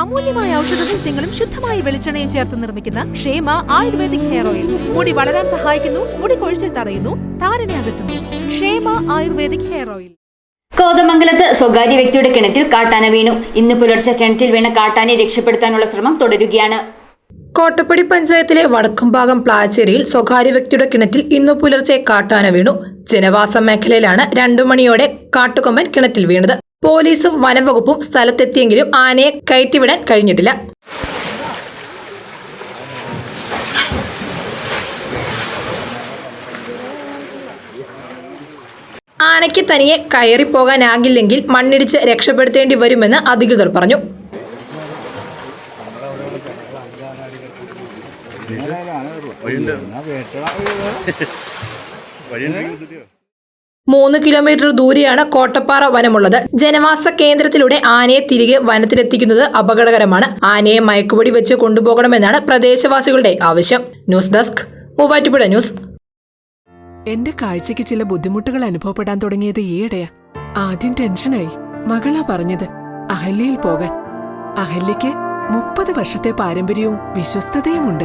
അമൂല്യമായ ഔഷധ സസ്യങ്ങളും ശുദ്ധമായ വെളിച്ചെണ്ണയും ചേർത്ത് നിർമ്മിക്കുന്ന ക്ഷേമ ആയുർവേദിക് ഹെയർ ഓയിൽ. മുടി വളരാൻ സഹായിക്കുന്നു മുടി കൊഴിച്ചിൽ തടയുന്നു താരനെ അകറ്റുന്നു. ക്ഷേമ ആയുർവേദിക് ഹെയർ ഓയിൽ. കോതമംഗലത്ത് സ്വകാര്യ വ്യക്തിയുടെ കിണറ്റിൽ കാട്ടാന വീണു. ഇന്ന് പുലർച്ചെ കിണറ്റിൽ വീണ കാട്ടാനെ രക്ഷപ്പെടുത്താനുള്ള ശ്രമം തുടരുകയാണ്. കോട്ടപ്പടി പഞ്ചായത്തിലെ വടക്കുംഭാഗം പ്ലാച്ചേരിയിൽ സ്വകാര്യ വ്യക്തിയുടെ കിണറ്റിൽ ഇന്നു പുലർച്ചെ കാട്ടാന വീണു. ജനവാസ മേഖലയിലാണ് രണ്ടു മണിയോടെ കാട്ടുകൊമ്പൻ കിണറ്റിൽ വീണത്. പോലീസും വനംവകുപ്പും സ്ഥലത്തെത്തിയെങ്കിലും ആനയെ കയറ്റിവിടാൻ കഴിഞ്ഞിട്ടില്ല. ആനയ്ക്ക് തനിയെ കയറിപ്പോകാനാകില്ലെങ്കിൽ മണ്ണിടിച്ച് രക്ഷപ്പെടുത്തേണ്ടി വരുമെന്ന് അധികൃതർ പറഞ്ഞു. മൂന്ന് കിലോമീറ്റർ ദൂരെയാണ് കോട്ടപ്പാറ വനമുള്ളത്. ജനവാസ കേന്ദ്രത്തിലൂടെ ആനയെ തിരികെ വനത്തിലെത്തിക്കുന്നത് അപകടകരമാണ്. ആനയെ മയക്കുപൊടി വെച്ച് കൊണ്ടുപോകണമെന്നാണ് പ്രദേശവാസികളുടെ ആവശ്യം. News desk Muvattupuzha news. എന്റെ കാഴ്ചയ്ക്ക് ചില ബുദ്ധിമുട്ടുകൾ അനുഭവപ്പെടാൻ തുടങ്ങിയത് ഈയിടെയാ. ആദ്യം ടെൻഷനായി. മകളാ പറഞ്ഞത് അഹല്യയിൽ പോകാൻ. അഹല്യയ്ക്ക് മുപ്പത് വർഷത്തെ പാരമ്പര്യവും വിശ്വസ്തതയുമുണ്ട്.